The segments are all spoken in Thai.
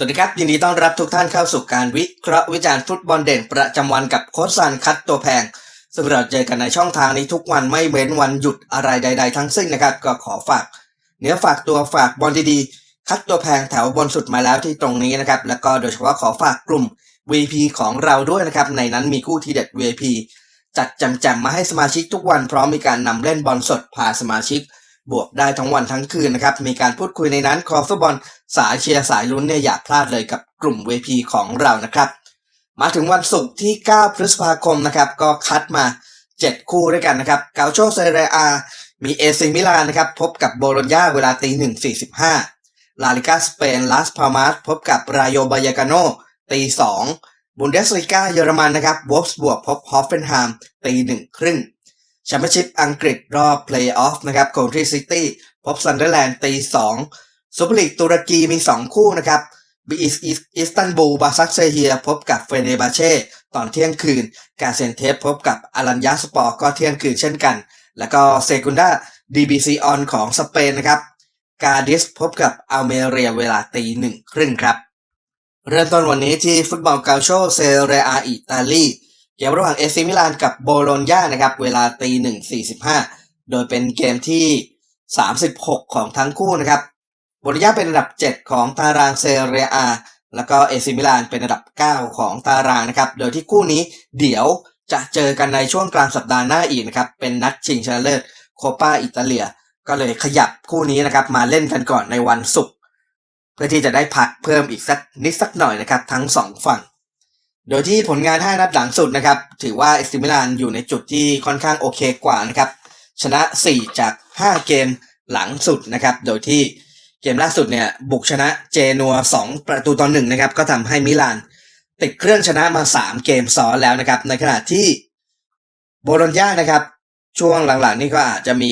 สวัสดีครับ ยินดีต้อนรับทุกท่านเข้าสู่การวิเคราะห์วิจารณ์ฟุตบอลเด่นประจำวันกับโค้ชซันคัดตัวแพง ซึ่งเราเจอกันในช่องทางนี้ทุกวันไม่เว้นวันหยุดอะไรใด ๆ ทั้งสิ้นนะครับ ก็ขอฝาก เนื้อฝากตัวฝากบอลดีๆ คัดตัวแพงแถวบนสุดมาแล้วที่ตรงนี้นะครับ แล้วก็โดยเฉพาะขอฝากกลุ่ม VP ของเราด้วยนะครับ ในนั้นมีคู่ทีเด็ด VP จัดจำๆมาให้สมาชิกทุกวันพร้อมมีการนำเล่นบอลสดพาสมาชิก บวกได้ทั้งวันทั้งคืนนะครับ มีการพูดคุยในนั้นคอฟุตบอลสายเชียร์สายลุ้นเนี่ยอย่าพลาดเลยกับกลุ่ม VP ของเรานะครับ มาถึงวันศุกร์ที่ 9 พฤษภาคมนะครับ ก็คัดมา 7 คู่ด้วยกันนะครับ เกาโชเซเรอามีเอซิมิลานนะครับ พบกับโบโลญญาเวลาตีหนึ่งสี่สิบห้าลาลิกาสเปนลาสพามาสพบกับรายโยบายากาโนตีสองบุนเดสลิกาเยอรมันนะครับวอฟส์บวกพบฮอฟเฟนไฮม์ตีหนึ่งครึ่ง แชมเปี้ยนชิพอังกฤษรอบเพลย์ออฟนะครับโคลทรีซิตี้พบซันเดอร์แลนด์ตีสองซูเปอร์ลีกตุรกีมี 2 คู่นะครับบีอิสอิสตันบูลบาซักเซเฮียพบกับเฟเนบาเช่ตอนเที่ยงคืน กาเซนเทปพบกับอารันยาสปอร์ก็เที่ยงคืนเช่นกัน แล้วก็เซกุนดาดีบีซีออนของสเปนนะครับกาดิสพบกับอัลเมเรียเวลาตีหนึ่งครึ่งครับ เริ่มต้นวันนี้ที่ฟุตบอลกาโชเซเรอาอิตาลี เกมระหว่างเอซิมิลานกับโบโลญญานะครับ เวลาตีหนึ่งสี่สิบห้าโดยเป็นเกมที่สามสิบหกของทั้งคู่นะครับโบโลญญาเป็นอันดับเจ็ดของตารางเซเรียอาแล้วก็เอซิมิลานเป็นอันดับเก้าของตารางนะครับ โดยที่คู่นี้เดี๋ยวจะเจอกันในช่วงกลางสัปดาห์หน้าอีกนะครับ เป็นนัดชิงชนะเลิศโคปาอิตาเลีย ก็เลยขยับคู่นี้นะครับ มาเล่นกันก่อนในวันศุกร์เพื่อที่จะได้พักเพิ่มอีกสักนิดสักหน่อยนะครับ ทั้งสองฝั่ง โดยที่ผลงาน5นัดหลังสุดนะครับ ถือว่าเอสติมิลานอยู่ในจุดที่ค่อนข้างโอเคกว่านะครับ ชนะ 4 จาก 5 เกมหลังสุดนะครับ โดยที่เกมล่าสุดเนี่ยบุกชนะเจนัว 2 ประตูต่อหนึ่งนะครับ ก็ทำให้มิลาน ติดเครื่องชนะมา 3 เกมซ้อนแล้วนะครับ ในขณะที่โบโลญญานะครับ ช่วงหลังๆ นี่ก็อาจจะมี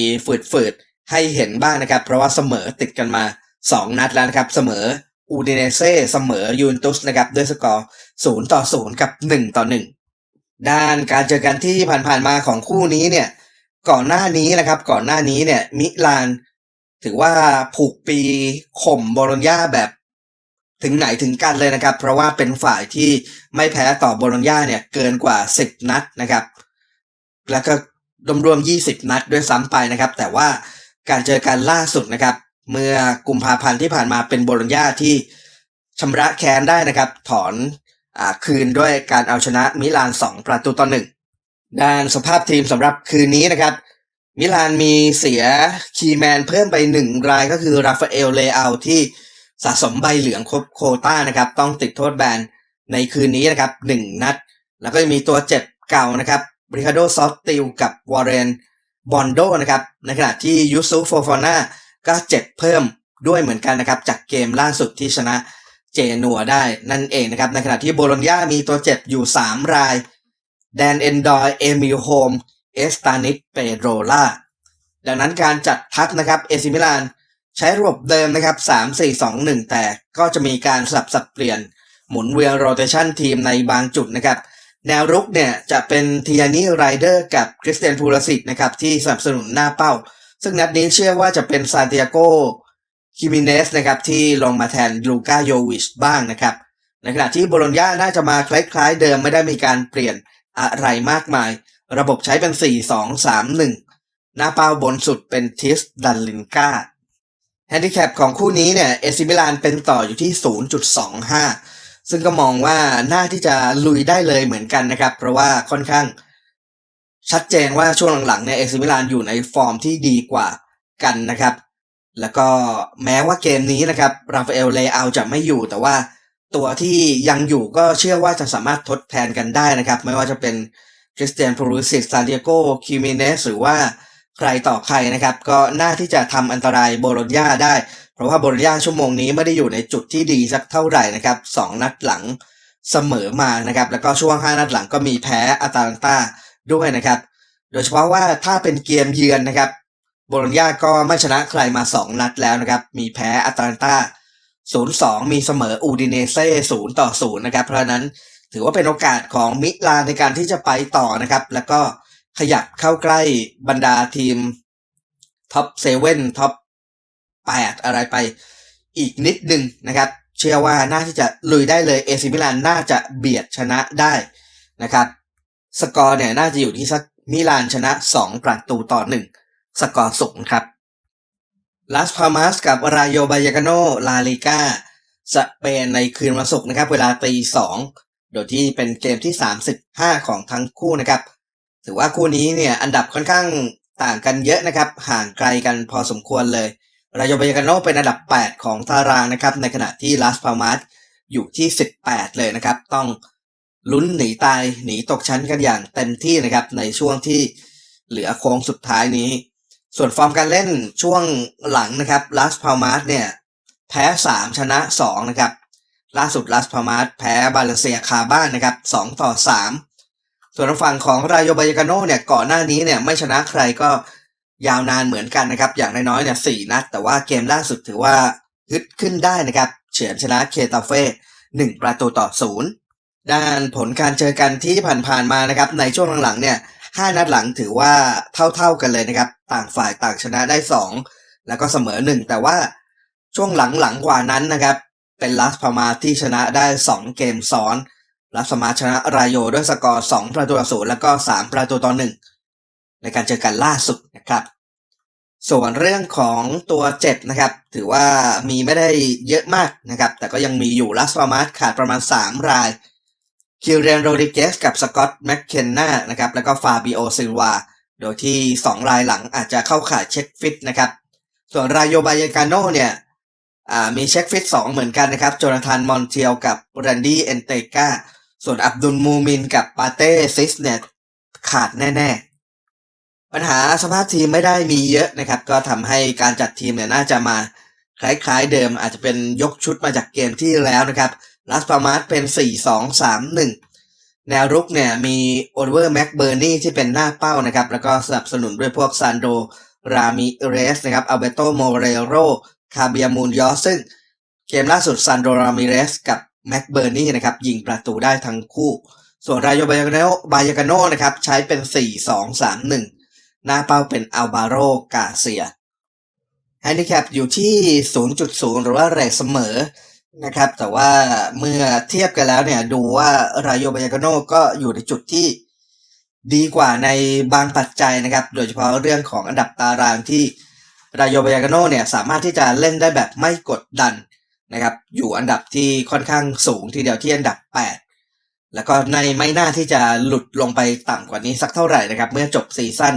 ฝืดๆให้เห็นบ้างนะครับ เพราะว่าเสมอติดกันมา 2 นัดแล้วนะครับ เสมอ อูดิเนเซ่เสมอยูนตุสนะครับด้วยสกอร์ 0 ต่อ 0 กับ 1 ต่อ 1 ด้านการเจอกันที่ผ่านๆมาของคู่นี้เนี่ย ก่อนหน้านี้นะครับ ก่อนหน้านี้เนี่ย มิลาน ถือว่าผูกปีข่มโบโลญญาแบบถึงไหนถึงกันเลยนะครับ เพราะว่าเป็นฝ่ายที่ไม่แพ้ต่อโบโลญญาเนี่ยเกินกว่า 10 นัดนะครับ แล้วก็รวมๆ20 นัดด้วยซ้ำไปนะครับ แต่ว่าการเจอกันล่าสุดนะครับ เมื่อกุมภาพันธ์ที่ผ่านมาเป็นโบโลญญาที่ชำระแค้นได้นะครับ ถอนอคืนด้วยการเอาชนะมิลาน 2 ประตูต่อหนึ่งด้านสภาพทีมสำหรับคืนนี้นะครับ มิลานมีเสียคีย์แมนเพิ่มไปหนึ่งรายก็คือราฟาเอลเลอาที่สะสมใบเหลืองครบโคต้านะครับ ต้องติดโทษแบนในคืนนี้นะครับหนึ่งนัด แล้วก็จะมีตัวเจ็บเก่านะครับบริคาโดซอฟติลกับวอร์เรนบอนโดนะครับในขณะที่ยูซุฟโฟฟาน่า ก็เจ็บเพิ่มด้วยเหมือนกันนะครับ จากเกมล่าสุดที่ชนะเจนัวได้นั่นเองนะครับ ในขณะที่โบโลญญามีตัวเจ็บอยู่ 3 ราย แดนเอนดอยเอมิลโฮม เอสตานิสเปโดรล่า ดังนั้นการจัดทัพนะครับเอซิมิลานใช้ระบบเดิมนะครับ 3 4 2 1 แต่ก็จะมีการสลับสับเปลี่ยนหมุนเวียนโรเตชันทีมในบางจุดนะครับ แนวรุกเนี่ยจะเป็นทียานีไรเดอร์กับคริสเตียนพูลสิตนะครับที่สนับสนุนหน้าเป้า ซึ่งนัดนี้เชื่อว่าจะเป็นซานติอาโกคิมิเนสนะครับที่ลงมาแทนลูกาโยวิชบ้างนะครับ ในขณะที่โบโลญญาน่าจะมาคล้ายๆเดิมไม่ได้มีการเปลี่ยนอะไรมากมาย ระบบใช้เป็น 4 2 3 1 หน้าเป้าบนสุดเป็นทิสดันลินกาแฮนดิแคปของคู่นี้เนี่ยเอซิมิลานเป็นต่ออยู่ที่ 0.25 ซึ่งก็มองว่าน่าที่จะลุยได้เลยเหมือนกันนะครับ เพราะว่าค่อนข้าง ชัดเจนว่าช่วงหลังๆเนี่ยเอซิมิลานอยู่ในฟอร์มที่ดีกว่ากันนะครับ แล้วก็แม้ว่าเกมนี้นะครับราฟาเอลเลอาจะไม่อยู่ แต่ว่าตัวที่ยังอยู่ก็เชื่อว่าจะสามารถทดแทนกันได้นะครับ ไม่ว่าจะเป็นคริสเตียนพูริสิตซานดิเอโกคิมิเนสหรือว่าใครต่อใครนะครับ ก็น่าที่จะทำอันตรายโบโลญญาได้ เพราะว่าโบโลญญาชั่วโมงนี้ไม่ได้อยู่ในจุดที่ดีสักเท่าไหร่นะครับสองนัดหลังเสมอมานะครับ แล้วก็ช่วง 5 นัดหลังก็มีแพ้อาตาลันตา ด้วยนะครับ โดยเฉพาะว่าถ้าเป็นเกมเยือนนะครับโบโลญญาก็ไม่ชนะใครมา 2 นัดแล้วนะครับ มีแพ้อาตาลันตา0-2 มีเสมออูดิเนเซ่0ต่อ0นะครับ เพราะนั้นถือว่าเป็นโอกาสของมิลานในการที่จะไปต่อนะครับ แล้วก็ขยับเข้าใกล้บรรดาทีมท็อปเซเว่นท็อป8อะไรไปอีกนิดหนึ่งนะครับ เชื่อว่าน่าที่จะลุยได้เลยเอซิมิลานน่าจะเบียดชนะได้นะครับ สกอร์เนี่ยน่าจะอยู่ที่สักมิลานชนะ 2 ประตูต่อ 1 สกอร์สูงครับลาสพามาสกับรายโยบายากาโนลาลิกาสเปนในคืนวันศุกร์นะครับ เวลาตีสองโดยที่เป็นเกมที่ 35 ของทั้งคู่นะครับ ถือว่าคู่นี้เนี่ยอันดับค่อนข้างต่างกันเยอะนะครับ ห่างไกลกันพอสมควรเลยรายโยบายากาโนเป็นอันดับ 8 ของตารางนะครับ ในขณะที่ลาสพามาสอยู่ที่ 18 เลยนะครับ ต้อง ลุ้นหนีตายหนีตกชั้นกันอย่างเต็มที่นะครับในช่วงที่เหลือโค้งสุดท้ายนี้ ส่วนฟอร์มการเล่นช่วงหลังนะครับลาสพามาสเนี่ยแพ้ 3 ชนะ 2 นะครับ ล่าสุดลาสพามาสแพ้บาเลเซียคาบ้านนะครับ 2 ต่อ 3 ส่วนฝั่งของรายโยบายกาโนเนี่ยก่อนหน้านี้เนี่ยไม่ชนะใครก็ยาวนานเหมือนกันนะครับ อย่างน้อยๆเนี่ยสี่นัด แต่ว่าเกมล่าสุดถือว่าฮึดขึ้นได้นะครับ เฉือนชนะเคตาเฟ่หนึ่งประตูต่อศูนย์ ด้านผลการเจอกันที่ผ่านๆมานะครับ ในช่วงหลังๆเนี่ยห้านัดหลังถือว่าเท่าๆกันเลยนะครับ ต่างฝ่ายต่างชนะได้สองแล้วก็เสมอหนึ่งแต่ว่าช่วงหลังๆกว่านั้นนะครับ เป็นลาสพามาที่ชนะได้ 2 เกมซ้อนลาสมาชนะรายโยด้วยสกอร์ 2 ประตูต่อศูนย์แล้วก็ 3 ประตูต่อหนึ่งในการเจอกันล่าสุดนะครับ ส่วนเรื่องของตัวเจ็บนะครับ ถือว่ามีไม่ได้เยอะมากนะครับ แต่ก็ยังมีอยู่ลาสพามาขาดประมาณ 3 ราย คิวเรนโรดิเกสกับสกอตต์แมคเคนนานะครับแล้วก็ฟาบิโอซิลวา โดยที่ 2 รายหลังอาจจะเข้าข่ายเช็คฟิตนะครับ ส่วนรายโยบายกาโนเนี่ยอ่ามีเช็คฟิตสองเหมือนกันนะครับโจนาธานมอนเทียลกับแรนดี้เอนเตกาส่วนอับดุลมูมินกับปาเต้ซิสเนี่ยขาดแน่ๆ ปัญหาสภาพทีมไม่ได้มีเยอะนะครับ ก็ทำให้การจัดทีมเนี่ยน่าจะมาคล้ายๆเดิมอาจจะเป็นยกชุดมาจากเกมที่แล้วนะครับ ลาสปามาสเป็น 4-2-3-1 แนวรุกเนี่ยมีโอเวอร์แม็กเบอร์นี่ที่เป็นหน้าเป้านะครับ แล้วก็สนับสนุนด้วยพวกซานโดรามิเรสนะครับอัลเบโตโมเรโรคาเบียมูนยอซึ่งเกมล่าสุดซันโดรามิเรสกับแม็กเบอร์นี่นะครับยิงประตูได้ทั้งคู่ ส่วนรายโยบายาโนบายากาโนนะครับใช้เป็น 4-2-3-1 หน้าเป้าเป็นอัลบาโรกาเซียแฮนดิแคปอยู่ที่ 0.0 หรือว่าเรทเสมอ นะครับ แต่ว่าเมื่อเทียบกันแล้วเนี่ย ดูว่ารายโยบายากโนก็อยู่ในจุดที่ดีกว่าในบางปัจจัยนะครับ โดยเฉพาะเรื่องของอันดับตารางที่รายโยบายากโนเนี่ยสามารถที่จะเล่นได้แบบไม่กดดันนะครับ อยู่อันดับที่ค่อนข้างสูงทีเดียวที่อันดับ 8 แล้วก็ในไม่น่าที่จะหลุดลงไปต่ำกว่านี้สักเท่าไหร่นะครับ เมื่อจบซีซั่น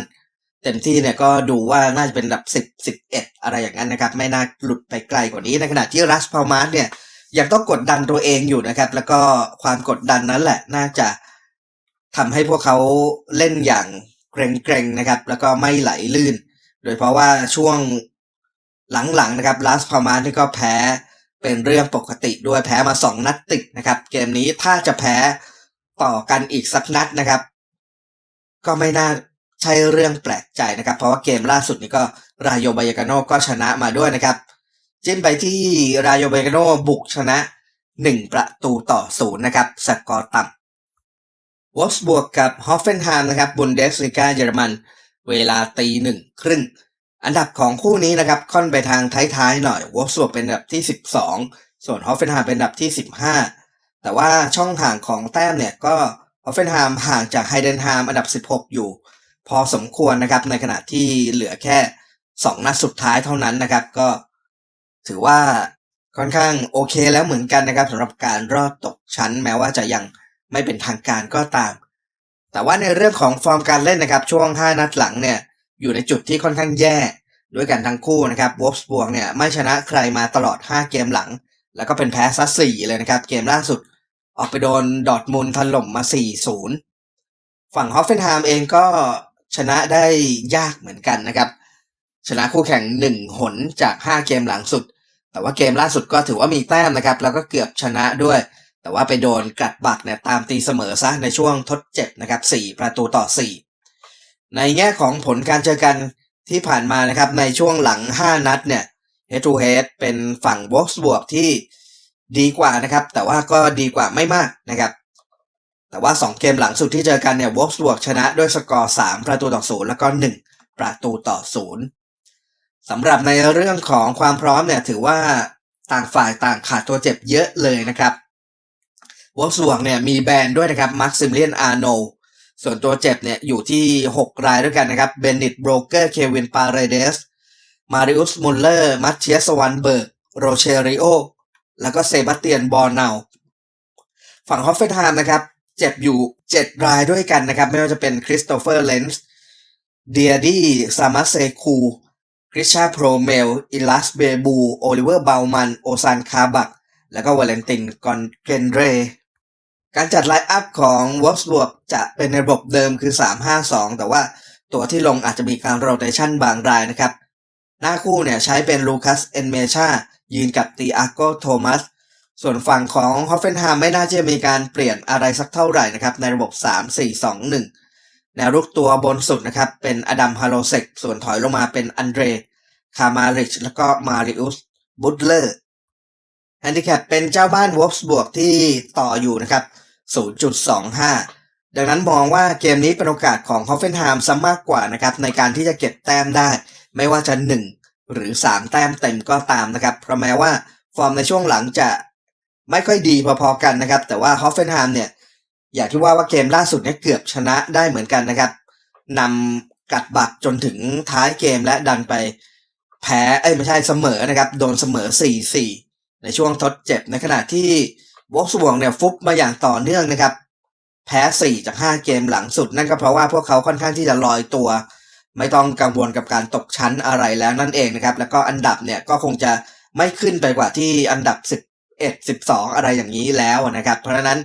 เต็มที่เนี่ยก็ดูว่าน่าจะเป็นอันดับ 10 11 อะไรอย่างนั้นนะครับ ไม่น่าหลุดไปไกลกว่านี้ในขณะที่รัสพามาสเนี่ย ยังต้องกดดันตัวเองอยู่นะครับ แล้วก็ความกดดันนั้นแหละ น่าจะทำให้พวกเขาเล่นอย่างเกรงๆนะครับ แล้วก็ไม่ไหลลื่น โดยเพราะว่าช่วงหลังๆนะครับลาสพามาที่ก็แพ้เป็นเรื่องปกติด้วยแพ้มาสองนัดติดนะครับ เกมนี้ถ้าจะแพ้ต่อกันอีกสักนัดนะครับ ก็ไม่น่าใช่เรื่องแปลกใจนะครับ เพราะว่าเกมล่าสุดนี้ก็รายโยบายากาโนก็ชนะมาด้วยนะครับ จิ้มไปที่รายโยบกโนบุกชนะหนึ่งประตูต่อศูนย์นะครับ สกอร์ต่ำวอสบวกกับฮอฟเฟนไฮม์นะครับบุนเดสลิกาเยอรมัน เวลาตีหนึ่งครึ่ง อันดับของคู่นี้นะครับค่อนไปทางท้ายๆหน่อยวอสบวกเป็นอันดับที่ 12 ส่วนฮอฟเฟนไฮม์เป็นอันดับที่ 15 แต่ว่าช่องห่างของแต้มเนี่ยก็ฮอฟเฟนไฮม์ห่างจากไฮเดนไฮม์อันดับ 16 อยู่ พอสมควรนะครับในขณะที่เหลือแค่ 2 นัดสุดท้ายเท่านั้นนะครับก็ ถือว่าค่อนข้างโอเคแล้วเหมือนกันนะครับสำหรับการรอดตกชั้น แม้ว่าจะยังไม่เป็นทางการก็ตาม แต่ว่าในเรื่องของฟอร์มการเล่นนะครับ ช่วง 5 นัดหลังเนี่ยอยู่ในจุดที่ค่อนข้างแย่ด้วยกันทั้งคู่นะครับวอฟส์บวกเนี่ยไม่ชนะใครมาตลอด 5 เกมหลัง แล้วก็เป็นแพ้ซัสสี่เลยนะครับ เกมล่าสุดออกไปโดนดอทมุนด์ถล่มมา 4-0 ฝั่งฮอฟเฟนไฮม์เองก็ชนะได้ยากเหมือนกันนะครับ ชนะคู่แข่ง 1 หนจาก 5 เกมหลังสุด แต่ว่าเกมล่าสุดก็ถือว่ามีแต้มนะครับ แล้วก็เกือบชนะด้วย แต่ว่าไปโดนกัดบักเนี่ยตามตีเสมอซะในช่วงทดเจ็บนะครับ4ประตูต่อ 4 ในแง่ของผลการเจอกันที่ผ่านมานะครับในช่วงหลัง 5 นัดเนี่ย head to head เป็นฝั่ง w o l f s b u r g ที่ดีกว่านะครับ แต่ว่าก็ดีกว่าไม่มากนะครับ แต่ว่า 2 เกมหลังสุดที่เจอกันเนี่ย w o l f s b u r g ชนะด้วยสกอร์ 3 ประตูต่อ 0 แล้วก็ 1 ประตูต่อ 0 สำหรับในเรื่องของความพร้อมเนี่ยถือว่าต่างฝ่ายต่างขาดตัวเจ็บเยอะเลยนะครับวอลสวงเนี่ยมีแบนด้วยนะครับมาร์คซิมเลียนอาร์โนส่วนตัวเจ็บเนี่ยอยู่ที่ 6 รายด้วยกันนะครับเบนนิตโบรเกอร์เควินปาเรเดสมาริอุสมุลเลอร์มัตเชียสวันเบิร์กโรเชริโอแล้วก็เซบาสเตียนบอร์เนาฝั่งฮอฟเฟนไฮม์นะครับเจ็บอยู่ 7 รายด้วยกันนะครับ ไม่ว่าจะเป็นคริสโตเฟอร์เลนส์เดียดี้ซามาเซคู ริชาโพรเมล อิลัสเบบู โอลิเวอร์เบามัน โอซานคาบัก แล้วก็วาเลนตินกอนเกนเร การจัดไลน์อัพของวอ s บวกจะเป็นในระบบเดิมคือ 3-5-2 แต่ว่าตัวที่ลงอาจจะมีการโรเตชันบางรายนะครับ หน้าคู่เนี่ยใช้เป็นลูคัส เอนเมชายืนกับตีอาโกโทมัส ส่วนฝั่งของฮอฟเฟนไฮม์ไม่น่าจะมีการเปลี่ยนอะไรสักเท่าไหร่นะครับ ในระบบ 3-4-2-1 แนวรุกตัวบนสุดนะครับ เป็นอดัมฮาโลเซกส่วนถอยลงมาเป็นอันเดรคามาริชแล้วก็มาริอุสบุตเลอร์แฮนดิแคปเป็นเจ้าบ้านวอฟส์บวกที่ต่ออยู่นะครับ 0.25 ดังนั้นมองว่าเกมนี้เป็นโอกาสของฮอฟเฟนไฮม์ซะมากกว่านะครับ ในการที่จะเก็บแต้มได้ ไม่ว่าจะ 1 หรือ 3 แต้มเต็มก็ตามนะครับ เพราะแม้ว่าฟอร์มในช่วงหลังจะไม่ค่อยดีพอๆกันนะครับ แต่ว่าฮอฟเฟนไฮม์เนี่ย อย่างที่ว่าว่าเกมล่าสุดเนี่ยเกือบชนะได้เหมือนกันนะครับนำกัดบัตรจนถึงท้ายเกมและดันไปแพ้เอ้ยไม่ใช่เสมอนะครับ โดนเสมอ 4-4 ในช่วงทดเจ็บในขณะที่วอลสวงเนี่ยฟุบมาอย่างต่อเนื่องนะครับ แพ้ 4 จาก 5 เกมหลังสุด นั่นก็เพราะว่าพวกเขาค่อนข้างที่จะลอยตัว ไม่ต้องกังวลกับการตกชั้นอะไรแล้วนั่นเองนะครับ แล้วก็อันดับเนี่ยก็คงจะไม่ขึ้นไปกว่าที่อันดับ 11 12 อะไรอย่างนี้แล้วนะครับ เพราะฉะนั้น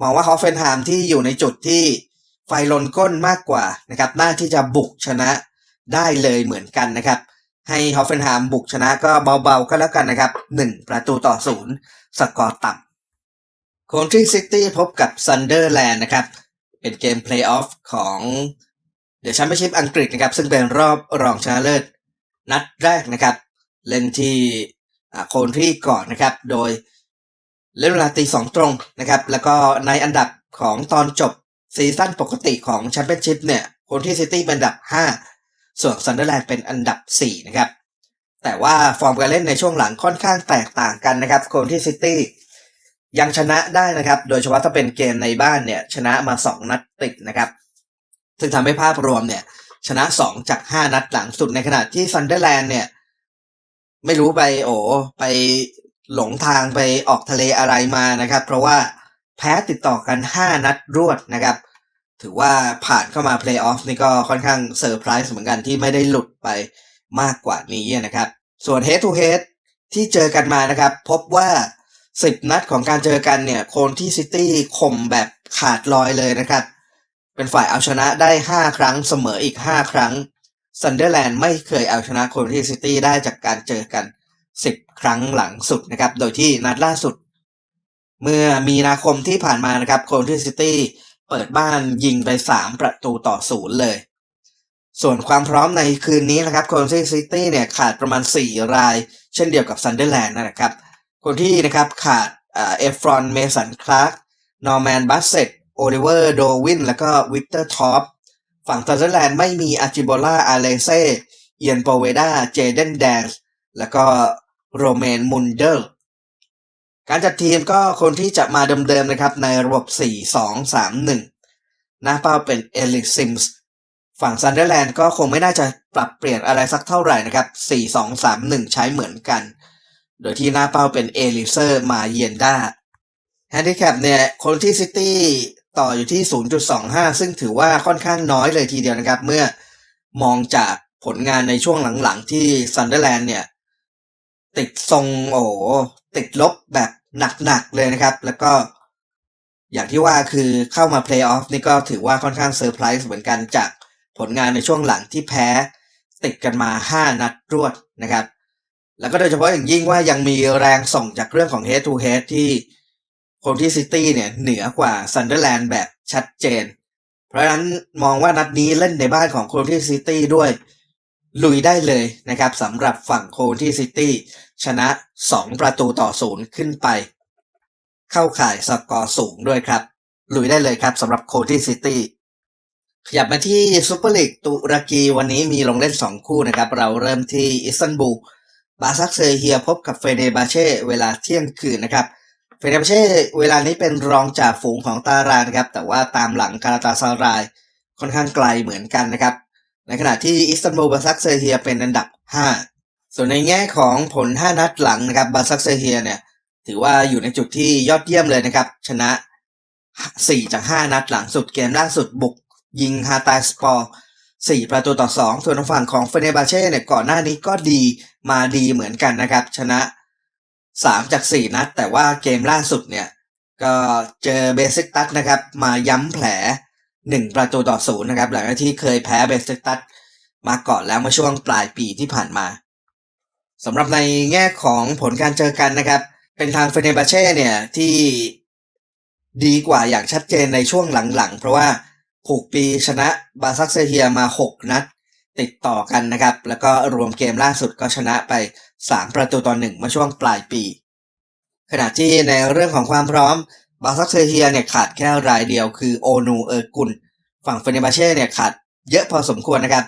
มองว่าฮอฟเฟนไฮม์ที่อยู่ในจุดที่ไฟลนก้นมากกว่านะครับน่าที่จะบุกชนะได้เลยเหมือนกันนะครับ ให้ฮอฟเฟนไฮม์บุกชนะก็เบาๆก็แล้วกันนะครับ 1 ประตูต่อศูนย์สกอร์ต่ำโค n นทรีซิตี้พบกับซันเดอร์แลนด์นะครับ เป็นเกมเพลย์ออฟของเด e c แชมเปี้ยนชิพอังกฤษนะครับ ซึ่งเป็นรอบรองชนะเลิศนัดแรกนะครับ เล่นที่โคนทรีก่อนนะครับ โดย เล่นเวลาตีสองตรงนะครับ แล้วก็ในอันดับของตอนจบซีซั่นปกติของแชมเปี้ยนชิพเนี่ยโคนทรีซิตี้เป็นอันดับ 5 ส่วนซันเดอร์แลนด์เป็นอันดับ 4 นะครับ แต่ว่าฟอร์มการเล่นในช่วงหลังค่อนข้างแตกต่างกันนะครับโคนที่ซิตี้ยังชนะได้นะครับ โดยเฉพาะถ้าเป็นเกมในบ้านเนี่ยชนะมา 2 นัดติดนะครับ ซึ่งทำให้ภาพรวมเนี่ยชนะ 2 จาก 5 นัดหลังสุดในขณะที่ซันเดอร์แลนด์เนี่ยไม่รู้ไปโอ้ไป หลงทางไปออกทะเลอะไรมานะครับ เพราะว่าแพ้ติดต่อกัน 5 นัดรวดนะครับ ถือว่าผ่านเข้ามาเพลย์ออฟนี่ก็ค่อนข้างเซอร์ไพรส์เหมือนกันที่ไม่ได้หลุดไปมากกว่านี้นะครับ ส่วน Head to Head ที่เจอกันมานะครับ พบว่า 10 นัดของการเจอกันเนี่ยโคนที่ซิตี้ข่มแบบขาดลอยเลยนะครับ เป็นฝ่ายเอาชนะได้ 5 ครั้งเสมออีก 5 ครั้งซันเดอร์แลนด์ไม่เคยเอาชนะโคนที่ซิตี้ได้จากการเจอกัน 10 ครั้งหลังสุดนะครับ โดยที่นัดล่าสุด เมื่อมีนาคมที่ผ่านมานะครับโคนที่ซิตี้เปิดบ้านยิงไป 3 ประตูต่อศูนย์เลย ส่วนความพร้อมในคืนนี้นะครับโคนที่ซิตี้เนี่ยขาดประมาณ 4 ราย เช่นเดียวกับซันเดอร์แลนด์นะครับ คนที่นะครับขาดเอฟรอนเมสันคลาร์กนอร์แมนบัสเซตโอลิเวอร์โดวินแล้วก็วิกเตอร์ท็อปฝั่งซันเดอร์แลนด์ไม่มีอาจิโบล่าอาเลเซ่เอียนโปเวดาเจเดนแดนแล้วก็ โรเมนมุนเดอร์การจัดทีมก็คนที่จะมาเดิมๆนะครับในระบบ 4-2-3-1 หน้าเป้าเป็นเอลิกซิมส์ฝั่งซันเดอร์แลนด์ก็คงไม่น่าจะปรับเปลี่ยนอะไรสักเท่าไหร่นะครับ 4-2-3-1 ใช้เหมือนกัน โดยที่หน้าเป้าเป็นเอลิเซอร์มาเยนดาแฮนดิแคปเนี่ยคนที่ซิตี้ต่ออยู่ที่ 0.25 ซึ่งถือว่าค่อนข้างน้อยเลยทีเดียวนะครับ เมื่อมองจากผลงานในช่วงหลังๆ ที่ซันเดอร์แลนด์เนี่ย ติดทรงโอ้ติดลบแบบหนักๆเลยนะครับ แล้วก็อย่างที่ว่าคือเข้ามาเพลย์ออฟนี่ก็ถือว่าค่อนข้างเซอร์ไพรส์เหมือนกันจากผลงานในช่วงหลังที่แพ้ ติดกันมา 5 นัดรวดนะครับ แล้วก็โดยเฉพาะอย่างยิ่งว่ายังมีแรงส่งจากเรื่องของ head to head ที่คนที่ซิตี้เนี่ยเหนือกว่าซันเดอร์แลนด์แบบชัดเจน เพราะฉะนั้นมองว่านัดนี้เล่นในบ้านของโคนที่ซิตี้ด้วยลุยได้เลยนะครับสำหรับฝั่งโคนที่ซิตี้ ชนะ 2 ประตูต่อศูนย์ขึ้นไป เข้าข่ายสกอร์สูงด้วยครับ ลุยได้เลยครับสำหรับโคที่ซิตี้ขยับมาที่ซูเปอร์ลีกตุรกีวันนี้มีลงเล่น 2 คู่นะครับ เราเริ่มที่อิสตันบูลบาซักเซเฮียพบกับเฟเดบาเช่เวลาเที่ยงคืนนะครับเฟเดบาเช่เวลานี้เป็นรองจ่าฝูงของตารางนครับ แต่ว่าตามหลังกาลาตาซารายค่อนข้างไกลเหมือนกันนะครับ ในขณะที่อิสตันบูลบาซักเซเฮียเป็นอันดับ 5 ส่วนในแง่ของผล 5 นัดหลังนะครับบาซักเซเฮียเนี่ยถือว่าอยู่ในจุดที่ยอดเยี่ยมเลยนะครับ ชนะ 4 จาก 5 นัดหลังสุดเกมล่าสุดบุก ยิงฮาตาสปอร์4ประตูต่อ2ส่วนฝั่งของเฟเนบาเช่เนี่ยก่อนหน้านี้ก็ดีมาดีเหมือนกันนะครับ ชนะ3จาก4นัด แต่ว่าเกมล่าสุดเนี่ย ก็เจอเบสิกตัสนะครับ มาย้ำแผล1ประตูต่อ0นะครับ หลังจากที่เคยแพ้เบสิกตัสมาก่อนแล้วเมื่อช่วงปลายปีที่ผ่านมา สำหรับในแง่ของผลการเจอกันนะครับ เป็นทางเฟเนบาเช่เนี่ยที่ดีกว่าอย่างชัดเจนในช่วงหลังๆ เพราะว่าผูกปีชนะบาซักเซเฮียมา 6 นัด ติดต่อกันนะครับ แล้วก็รวมเกมล่าสุดก็ชนะไป 3 ประตูต่อหนึ่งเมื่อช่วงปลายปี ขณะที่ในเรื่องของความพร้อมบาซักเซเฮียเนี่ยขาดแค่รายเดียวคือโอนูเออร์กุล ฝั่งเฟเนบาเช่เนี่ยขาดเยอะพอสมควรนะครับ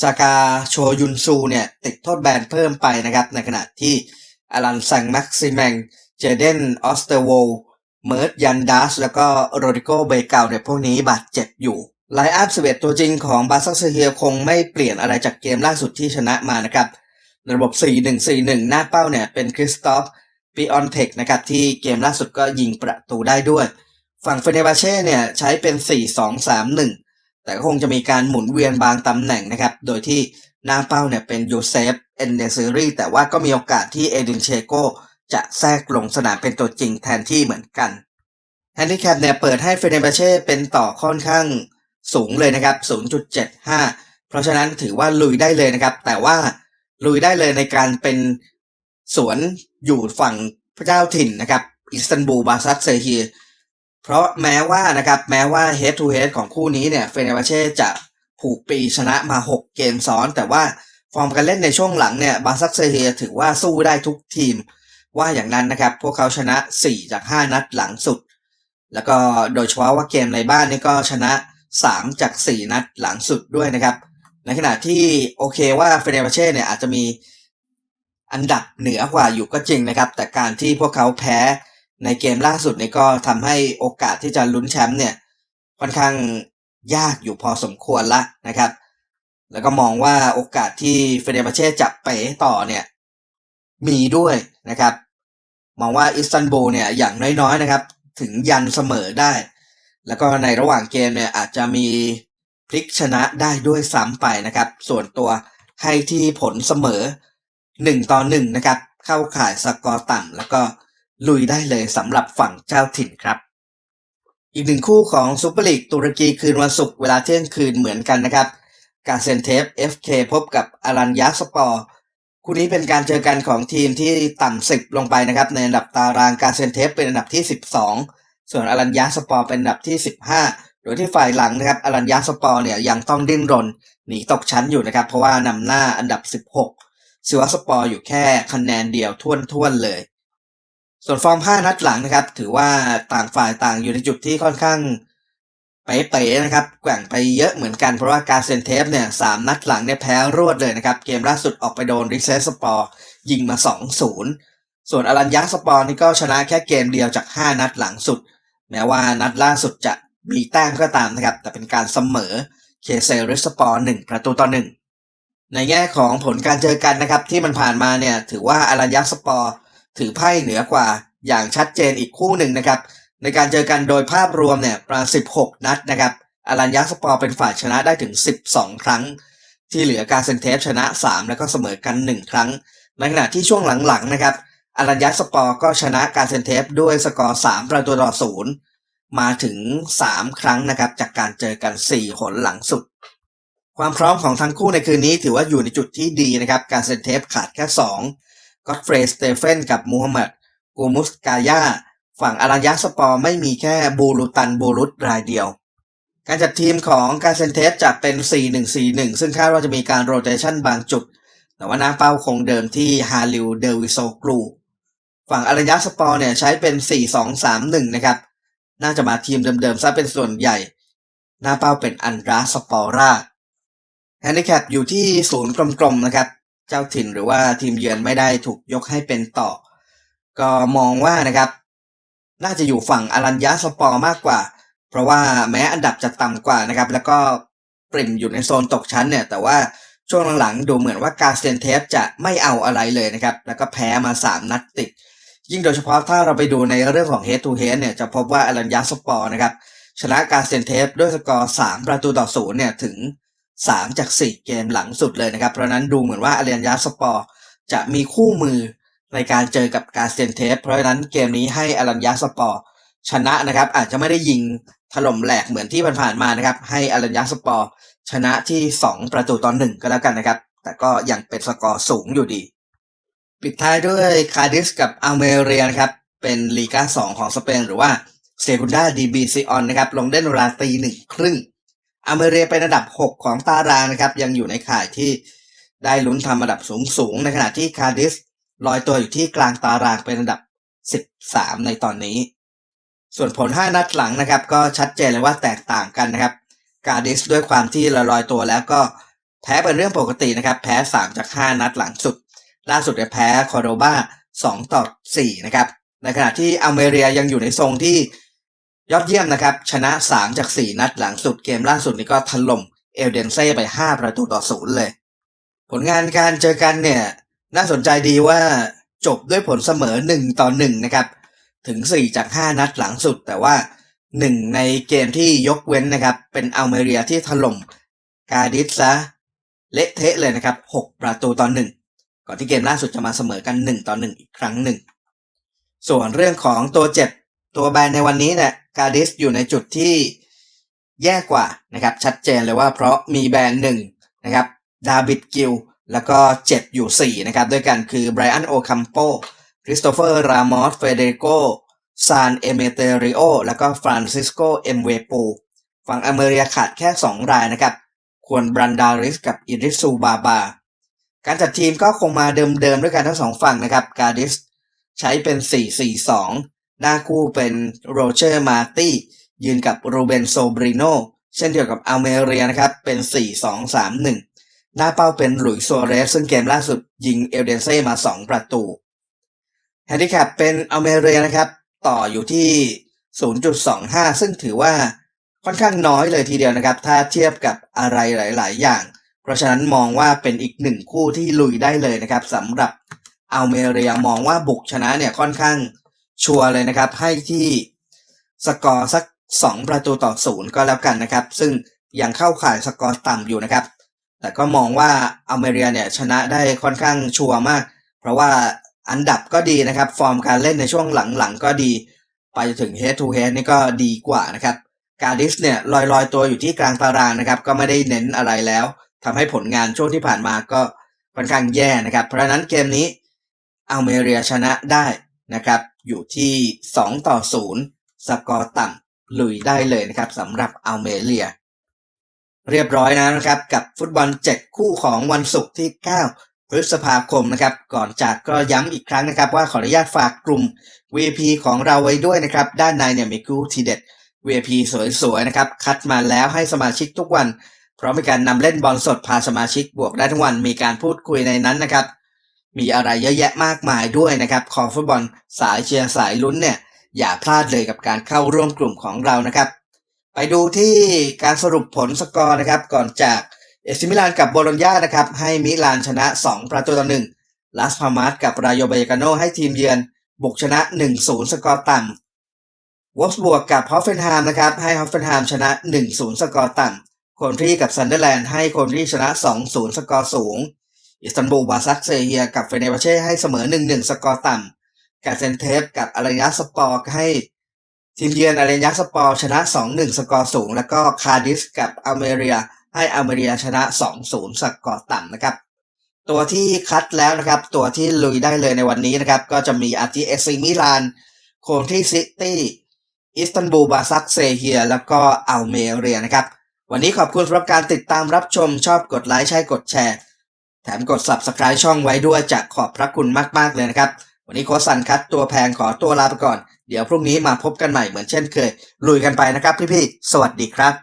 ซากาโชยุนซูเนี่ยติดโทษแบนเพิ่มไปนะครับ ในขณะที่อลันซังแม็กซิแมงเจเดนออสเตโวเมิร์ดยันดัสแล้วก็โรดิโกเบเกาเนี่ยพวกนี้บาดเจ็บอยู่ไลอัพ11ตัวจริงของบาซักเซเฮียคงไม่เปลี่ยนอะไรจากเกมล่าสุดที่ชนะมานะครับระบบ 4-1-4-1 หน้าเป้าเนี่ยเป็นคริสตอฟปีออนเทคนะครับที่เกมล่าสุดก็ยิงประตูได้ด้วย ฝั่งเฟเนบาเช่เนี่ยใช้เป็น 4-2-3-1 แต่ก็คงจะมีการหมุนเวียนบางตำแหน่งนะครับ โดยที่หน้าเป้าเนี่ยเป็นยูเซฟเอนเนซิรีแต่ว่าก็มีโอกาสที่เอดินเชโกจะแทรกลงสนามเป็นตัวจริงแทนที่เหมือนกันแฮนดิแคปเนี่ยเปิดให้เฟเนบาเช่เป็นต่อค่อนข้างสูงเลยนะครับ 0.75 เพราะฉะนั้นถือว่าลุยได้เลยนะครับ แต่ว่าลุยได้เลยในการเป็นสวนอยู่ฝั่งพระเจ้าถิ่นนะครับ อิสตันบูลบาซักเซฮี เพราะแม้ว่านะครับแม้ว่า head to head ของคู่นี้เนี่ยเฟเนบาเช่จะผูกปีชนะมา 6 เกมซ้อน แต่ว่าฟอร์มการเล่นในช่วงหลังเนี่ยบาซักเซเฮียถือว่าสู้ได้ทุกทีม ว่าอย่างนั้นนะครับ พวกเขาชนะ 4 จาก 5 นัดหลังสุด แล้วก็โดยเฉพาะว่าเกมในบ้านนี่ก็ชนะ 3 จาก 4 นัดหลังสุดด้วยนะครับ ในขณะที่โอเคว่าเฟเนบาเช่เนี่ยอาจจะมีอันดับเหนือกว่าอยู่ก็จริงนะครับ แต่การที่พวกเขาแพ้ ในเกมล่าสุดนี่ก็ทำให้โอกาสที่จะลุ้นแชมป์เนี่ยค่อนข้างยากอยู่พอสมควรละนะครับ แล้วก็มองว่าโอกาสที่เฟเดบาเช่จะเป๋ต่อเนี่ยมีด้วยนะครับ มองว่าอิสตันบูลเนี่ยอย่างน้อยๆนะครับ ถึงยันเสมอได้ แล้วก็ในระหว่างเกมเนี่ยอาจจะมีพลิกชนะได้ด้วยซ้ำไปนะครับ ส่วนตัวให้ที่ผลเสมอ1ต่อ1นะครับ เข้าข่ายสกอร์ต่ำแล้วก็ ลุยได้เลยสำหรับฝั่งเจ้าถิ่นครับ อีกหนึ่งคู่ของซูเปอร์ลีกตุรกีคืนวันศุกร์เวลาเที่ยงคืนเหมือนกันนะครับ กาเซนเทฟ FK พบกับอารันยาสปอร์คู่นี้เป็นการเจอกันของทีมที่ต่ำสิบลงไปนะครับ ในอันดับตารางกาเซนเทฟเป็นอันดับที่ 12 ส่วนอารันยาสปอร์เป็นอันดับที่ 15 โดยที่ฝ่ายหลังนะครับอารันยาสปอร์เนี่ยยังต้องดิ้นรนหนีตกชั้นอยู่นะครับ เพราะว่านำหน้าอันดับ 16ซิวาสปอร์อยู่แค่คะแนนเดียวท่วนๆเลย ส่วนฟอร์ม 5 นัดหลังนะครับ ถือว่าต่างฝ่ายต่างอยู่ในจุดที่ค่อนข้างเป๋ๆนะครับแกว่งไปเยอะเหมือนกันเพราะว่าการเซนเทฟเนี่ยสามนัดหลังเนี่ยแพ้รวดเลยนะครับ เกมล่าสุดออกไปโดนริเซสปอร์ยิงมา 2-0 ส่วนอลันยักสปอร์นี่ก็ชนะแค่เกมเดียวจาก 5 นัดหลังสุด แม้ว่านัดล่าสุดจะมีแต้มก็ตามนะครับ แต่เป็นการเสมอเคเซริสปอร์หนึ่งประตูต่อหนึ่งในแง่ของผลการเจอกันนะครับ ที่มันผ่านมาเนี่ยถือว่าอลันยักสปอร์ ถือไพ่เหนือกว่าอย่างชัดเจนอีกคู่หนึ่งนะครับ ในการเจอกันโดยภาพรวมเนี่ยประมาณ16 นัดนะครับอารันยักสปอร์เป็นฝ่ายชนะได้ถึง 12 ครั้ง ที่เหลือการเซนเทฟชนะ 3 แล้วก็เสมอกัน 1 ครั้ง ในขณะที่ช่วงหลังๆนะครับอารันยักสปอร์ก็ชนะการเซนเทฟด้วยสกอร์ 3 ประตูต่อศูนย์มาถึง 3 ครั้งนะครับจากการเจอกัน 4 หนหลังสุด ความพร้อมของทั้งคู่ในคืนนี้ถือว่าอยู่ในจุดที่ดีนะครับ การเซนเทฟขาดแค่ 2 ก็อตเฟรสเตเฟนกับมูฮัมหมัดกูมุสกายาฝั่งอารันยักสปอร์ไม่มีแค่บูรุตันบูรุตรายเดียว การจัดทีมของการเซนเทสจะเป็น 4-1-4-1 ซึ่งคาดว่าจะมีการโรเตชันบางจุด แต่ว่าหน้าเป้าคงเดิมที่ฮาริวเดวิโซกลูฝั่งอารันยักสปอร์เนี่ยใช้เป็น 4-2-3-1 นะครับ น่าจะมาทีมเดิมๆซะเป็นส่วนใหญ่ หน้าเป้าเป็นอันดราสปอร่าแฮนดิแคปอยู่ที่ศูนย์กลมๆนะครับ เจ้าถิ่นหรือว่าทีมเยือนไม่ได้ถูกยกให้เป็นต่อ ก็มองว่านะครับ น่าจะอยู่ฝั่งอารัญญาสปอร์มากกว่า เพราะว่าแม้อันดับจะต่ำกว่านะครับ แล้วก็ปริ่มอยู่ในโซนตกชั้นเนี่ย แต่ว่าช่วงหลังๆ ดูเหมือนว่ากาเซนเทฟจะไม่เอาอะไรเลยนะครับ แล้วก็แพ้มา 3 นัดติด ยิ่งโดยเฉพาะถ้าเราไปดูในเรื่องของ head to head เนี่ยจะพบว่าอารัญญาสปอร์นะครับชนะกาเซนเทฟด้วยสกอร์ 3 ประตูต่อศูนย์เนี่ยถึง 3 จาก 4 เกมหลังสุดเลยนะครับ เพราะนั้นดูเหมือนว่าอารัญญาสปอร์จะมีคู่มือในการเจอกับกาเซนเทฟเพราะฉะนั้นเกมนี้ให้อารัญญาสปอร์ชนะนะครับ อาจจะไม่ได้ยิงถล่มแหลกเหมือนที่ผ่านๆมานะครับ ให้อารัญญาสปอร์ชนะที่ 2 ประตูต่อหนึ่งก็แล้วกันนะครับ แต่ก็ยังเป็นสกอร์สูงอยู่ดี ปิดท้ายด้วยคาดิสกับอัลเมเรียนะครับ เป็นลีกา2ของสเปนหรือว่าเซกุนดาดีบีซีออนนะครับ ลงเล่นเวลาตีหนึ่งครึ่ง อเมเรียเป็นอันดับ 6 ของตารางนะครับ ยังอยู่ในข่ายที่ได้ลุ้นทำอันดับสูงๆในขณะที่คาดิสลอยตัวอยู่ที่กลางตารางเป็นอันดับ 13 ในตอนนี้ ส่วนผล 5 นัดหลังนะครับ ก็ชัดเจนเลยว่าแตกต่างกันนะครับกาดิสด้วยความที่ละลอยตัวแล้วก็แพ้เป็นเรื่องปกตินะครับ แพ้ 3 จาก 5 นัดหลังสุด ล่าสุดเนี่ยแพ้คอร์โดบา2ต่อ4นะครับในขณะที่อเมเรียยังอยู่ในทรงที่ ยอดเยี่ยมนะครับ ชนะ 3 จาก 4 นัดหลังสุดเกมล่าสุดนี้ก็ถล่มเอลเดนเซ่ไป 5 ประตูต่อศูนย์เลย ผลงานการเจอกันเนี่ย น่าสนใจดีว่าจบด้วยผลเสมอ 1 ต่อ 1 นะครับ ถึง 4 จาก 5 นัดหลังสุด แต่ว่า 1 ในเกมที่ยกเว้นนะครับ เป็นอัลเมเรียที่ถล่มกาดิสซะเละเทะเลยนะครับ 6 ประตูต่อ 1 ก่อนที่เกมล่าสุดจะมาเสมอกัน 1 ต่อ 1 อีกครั้งหนึ่ง ส่วนเรื่องของตัวเจ็บ ตัวแบรนในวันนี้เนี่ยกาดิสอยู่ในจุดที่แย่กว่านะครับชัดเจนเลยว่าเพราะมีแบรนหนึ่งนะครับดาบิดกิลแล้วก็เจ็บอยู่ 4 นะครับ ด้วยกันคือไบรอันโอคัมโปคริสโตเฟอร์ รามอสเฟเดริโกซานเอเมเตริโอแล้วก็ฟรานซิสโกเอ็มเวปูฝั่งอเมริกาขาดแค่ 2 รายนะครับ ควรบรันดาริสกับอิริซูบาบา การจัดทีมก็คงมาเดิมๆด้วยกันทั้งสองฝั่งนะครับ กาดิสใช้เป็น 4-4-2 หน้าคู่เป็นโรเจอร์มาตี้ยืนกับรูเบนโซบริโนเช่นเดียวกับอัลเมเรียนะครับ เป็น 4-2-3-1 หน้าเป้าเป็นหลุยส์โซเรส ซึ่งเกมล่าสุดยิงเอลเดนเซ่มา 2 ประตูแฮนดิแคปเป็นอัลเมเรียนะครับ ต่ออยู่ที่ 0.25 ซึ่งถือว่าค่อนข้างน้อยเลยทีเดียวนะครับ ถ้าเทียบกับอะไรหลาย ๆ อย่าง เพราะฉะนั้นมองว่าเป็นอีกหนึ่งคู่ที่ลุยได้เลยนะครับสำหรับอัลเมเรียมองว่าบุกชนะเนี่ยค่อนข้าง ชัวร์เลยนะครับ ให้ที่สกอร์สัก 2 ประตูต่อศูนย์ก็แล้วกันนะครับ ซึ่งยังเข้าข่ายสกอร์ต่ำอยู่นะครับ แต่ก็มองว่าอเมเรียเนี่ยชนะได้ค่อนข้างชัวร์มาก เพราะว่าอันดับก็ดีนะครับ ฟอร์มการเล่นในช่วงหลังๆ ก็ดี ไปจนถึง head to head นี่ก็ดีกว่านะครับ กาดิสเนี่ยลอยลอยตัวอยู่ที่กลางตารางนะครับ ก็ไม่ได้เน้นอะไรแล้วทำให้ผลงานช่วงที่ผ่านมาก็ค่อนข้างแย่นะครับ เพราะฉะนั้นเกมนี้อเมเรียชนะได้นะครับอยู่ที่ 2 ต่อ 0 สกอร์ต่ำลุยได้เลยนะครับสำหรับอัลเมเรีย เรียบร้อยแล้วนะครับ กับฟุตบอล 7 คู่ของวันศุกร์ที่ 9 พฤษภาคมนะครับ ก่อนจากก็ย้ำอีกครั้งนะครับ ว่าขออนุญาตฝากกลุ่ม VP ของเราไว้ด้วยนะครับ ด้านในเนี่ยมีคู่ทีเด็ด VP สวยๆนะครับคัดมาแล้วให้สมาชิกทุกวันเพราะมีการนำเล่นบอลสดพาสมาชิกบวกได้ทั้งวันมีการพูดคุยในนั้นนะครับ มีอะไรเยอะแยะมากมายด้วยนะครับคอฟุตบอลสายเชียร์สายลุ้นเนี่ยอย่าพลาดเลยกับการเข้าร่วมกลุ่มของเรานะครับ ไปดูที่การสรุปผลสกอร์นะครับ ก่อนจากเอซิมิลานกับโบโลญญานะครับ ให้มิลานชนะ 2 ประตูต่อ1ลาสพามาสกับรายโยเบกาโนให้ทีมเยือนบุกชนะ 1-0 สกอร์ต่ำวอสบวกกับฮอฟเฟนไฮม์นะครับ ให้ฮอฟเฟนไฮม์ชนะ 1-0 สกอร์ต่ำโคนทรีกับซันเดอร์แลนด์ให้โคนทรีชนะ 2-0 สกอร์สูง อิสตันบูลบาซักเซเฮียกับเฟเนบาเช่ให้เสมอ 1-1 สกอร์ต่ำกาเซนเทฟกับอารยาสปอร์ให้ทีมเยือนอารยาสปอร์ชนะ 2-1 สกอร์สูง แล้วก็คาดิสกับอัลเมเรียให้อัลเมเรียชนะ 2-0 สกอร์ต่ำนะครับ ตัวที่คัดแล้วนะครับ ตัวที่ลุยได้เลยในวันนี้นะครับ ก็จะมีอาทิเอซิมิลานโคมที่ซิตี้อิสตันบูลบาซักเซเฮียแล้วก็อัลเมเรียนะครับ วันนี้ขอบคุณสำหรับการติดตามรับชมชอบกดไลค์ใช่กดแชร์ แถมกด subscribe ช่องไว้ด้วยจะขอบพระคุณมากๆเลยนะครับ วันนี้โคสันคัดตัวแพงขอตัวลาไปก่อน เดี๋ยวพรุ่งนี้มาพบกันใหม่เหมือนเช่นเคย ลุยกันไปนะครับพี่ๆ สวัสดีครับ